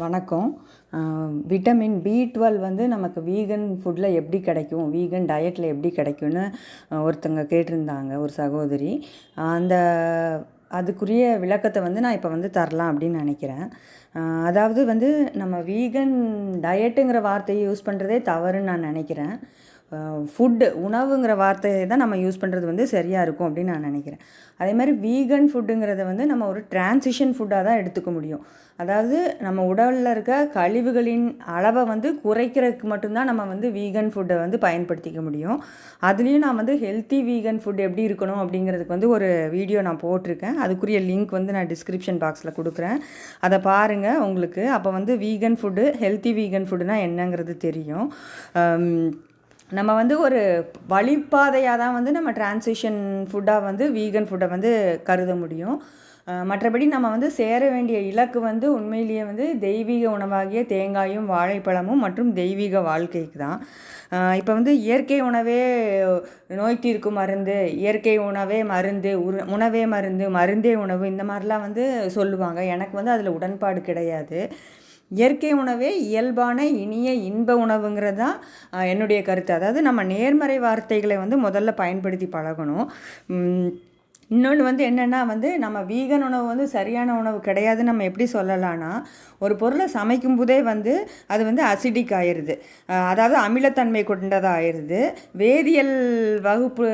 வணக்கம். Vitamin B twelve வந்து நமக்கு வீகன் ஃபுட்டில் எப்படி கிடைக்கும்? வீகன் டயட்டில் எப்படி கிடைக்கும்னு ஒருத்தங்க கேட்டிருந்தாங்க ஒரு சகோதரி. அந்த அதுக்குரிய விளக்கத்தை வந்து நான் இப்போ வந்து தரலாம் அப்படின்னு நினைக்கிறேன். அதாவது வந்து நம்ம வீகன் டயட்டுங்கிற வார்த்தையை யூஸ் பண்ணுறதே தவறுன்னு நான் நினைக்கிறேன். ஃபுட்டு உணவுங்கிற வார்த்தையை தான் நம்ம யூஸ் பண்ணுறது வந்து சரியாக இருக்கும் அப்படின்னு நான் நினைக்கிறேன். அதே மாதிரி வீகன் ஃபுட்டுங்கிறத வந்து நம்ம ஒரு டிரான்சிஷன் ஃபுட்டாக தான் எடுத்துக்க முடியும். அதாவது நம்ம உடலில் இருக்க கழிவுகளின் அளவை வந்து குறைக்கிறதுக்கு மட்டும்தான் நம்ம வந்து வீகன் ஃபுட்டை வந்து பயன்படுத்திக்க முடியும். அதுலேயும் நான் வந்து ஹெல்த்தி வீகன் ஃபுட் எப்படி இருக்கணும் அப்படிங்கிறதுக்கு வந்து ஒரு வீடியோ நான் போட்டிருக்கேன். அதுக்குரிய லிங்க் வந்து நான் டிஸ்கிரிப்ஷன் பாக்ஸில் கொடுக்குறேன். அதை பாருங்கள் உங்களுக்கு. அப்போ வந்து வீகன் ஃபுட்டு ஹெல்த்தி வீகன் ஃபுட்டுனால் என்னங்கிறது தெரியும். நம்ம வந்து ஒரு வழிப்பாதையாக தான் வந்து நம்ம டிரான்சிஷன் ஃபுட்டாக வந்து வீகன் ஃபுட்டை வந்து கருத முடியும். மற்றபடி நம்ம வந்து சேர வேண்டிய இலக்கு வந்து உண்மையிலேயே வந்து தெய்வீக உணவாகிய தேங்காயும் வாழைப்பழமும் மற்றும் தெய்வீக வாழ்க்கைக்கு தான். இப்போ வந்து இயற்கை உணவே நோய் தீர்க்கும் மருந்து இயற்கை உணவே மருந்து உரு உணவே மருந்து மருந்தே உணவு இந்த மாதிரிலாம் வந்து சொல்லுவாங்க. எனக்கு வந்து அதில் உடன்பாடு கிடையாது. இயற்கை உணவே இயல்பான இனிய இன்ப உணவுங்கிறது தான் என்னுடைய கருத்து. அதாவது நம்ம நேர்மறை வார்த்தைகளை வந்து முதல்ல பயன்படுத்தி பழகணும். இன்னொன்று வந்து என்னென்னா வந்து நம்ம வீகன் உணவு வந்து சரியான உணவு கிடையாதுன்னு நம்ம எப்படி சொல்லலாம்னா ஒரு பொருளை சமைக்கும் போதே வந்து அது வந்து அசிடிக் ஆயிடுது அதாவது அமிலத்தன்மை கொண்டதாக ஆயிடுது வேதியியல் வகுப்பு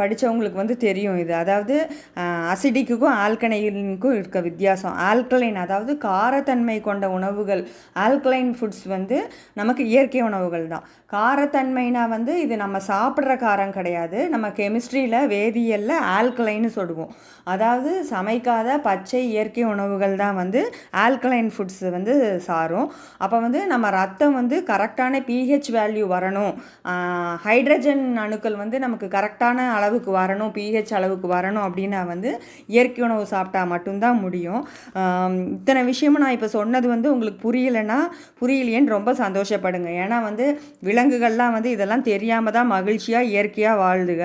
படித்தவங்களுக்கு வந்து தெரியும் இது. அதாவது அசிடிக்குக்கும் ஆல்கனைனுக்கும் இருக்க வித்தியாசம். ஆல்கலைன் அதாவது காரத்தன்மை கொண்ட உணவுகள் ஆல்கலைன் ஃபுட்ஸ் வந்து நமக்கு இயற்கை உணவுகள் தான். காரத்தன்மைனா வந்து இது நம்ம சாப்பிட்ற காரம் கிடையாது. நம்ம கெமிஸ்ட்ரியில் வேதியியலில் ஆல்கலைன்னு சொல்லுவோம். அதாவது சமைக்காத பச்சை இயற்கை உணவுகள் தான் வந்து ஆல்கலைன் ஃபுட்ஸ் வந்து சாரும். அப்போ வந்து நம்ம ரத்தம் வந்து கரெக்டான பிஹெச் வேல்யூ வரணும். ஹைட்ரஜன் அணுக்கள் வந்து நமக்கு கரெக்டான அளவுக்கு வரணும் பிஹெச் அளவுக்கு வரணும் அப்படின்னா வந்து இயற்கை உணவு சாப்பிட்டா மட்டும்தான் முடியும். இத்தனை விஷயமும் நான் இப்போ சொன்னது வந்து உங்களுக்கு புரியலைன்னா புரியலையேன்னு ரொம்ப சந்தோஷப்படுங்க. ஏன்னா வந்து விலங்குகள்லாம் வந்து இதெல்லாம் தெரியாமல் தான் மகிழ்ச்சியாக இயற்கையாக வாழ்ந்துக.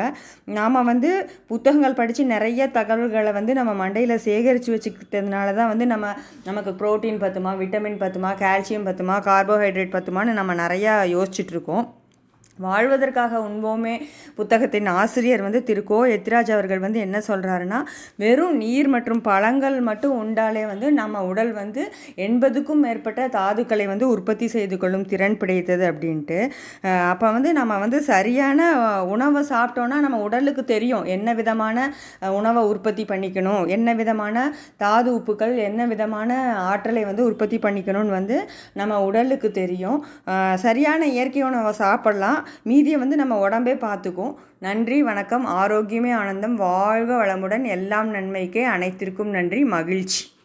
நாம் வந்து புத்தகங்கள் படித்து நிறைய தகவல்களை வந்து நம்ம மண்டையில் சேகரித்து வச்சுக்கிட்டதுனால தான் வந்து நம்ம நமக்கு புரோட்டீன் பத்துமா விட்டமின் பத்துமா கால்சியம் பத்துமா கார்போஹைட்ரேட் பத்துமான்னு நம்ம நிறையா யோசிச்சுட்ருக்கோம் இருக்கோம். வாழ்வதற்காக உண்போமே. புத்தகத்தின் ஆசிரியர் வந்து திரு கோ. எத்ராஜ் அவர்கள் வந்து என்ன சொல்கிறாருன்னா வெறும் நீர் மற்றும் பழங்கள் மட்டும் உண்டாலே வந்து நம்ம உடல் வந்து எண்பதுக்கும் மேற்பட்ட தாதுக்களை வந்து உற்பத்தி செய்து கொள்ளும் திறன் படைத்தது அப்படின்ட்டு. அப்போ வந்து நம்ம வந்து சரியான உணவை சாப்பிட்டோன்னா நம்ம உடலுக்கு தெரியும் என்ன விதமான உணவை உற்பத்தி பண்ணிக்கணும் என்ன விதமான தாது உப்புக்கள் என்ன விதமான ஆற்றலை வந்து உற்பத்தி பண்ணிக்கணும்னு வந்து நம்ம உடலுக்கு தெரியும். சரியான இயற்கை உணவை சாப்பிட்லாம். மீதியை வந்து நம்ம உடம்பே பார்த்துக்கும். நன்றி வணக்கம் ஆரோக்கியமே ஆனந்தம் வாழ்க வளமுடன் எல்லாம் நன்மைக்கே அனைத்திற்கும் நன்றி மகிழ்ச்சி.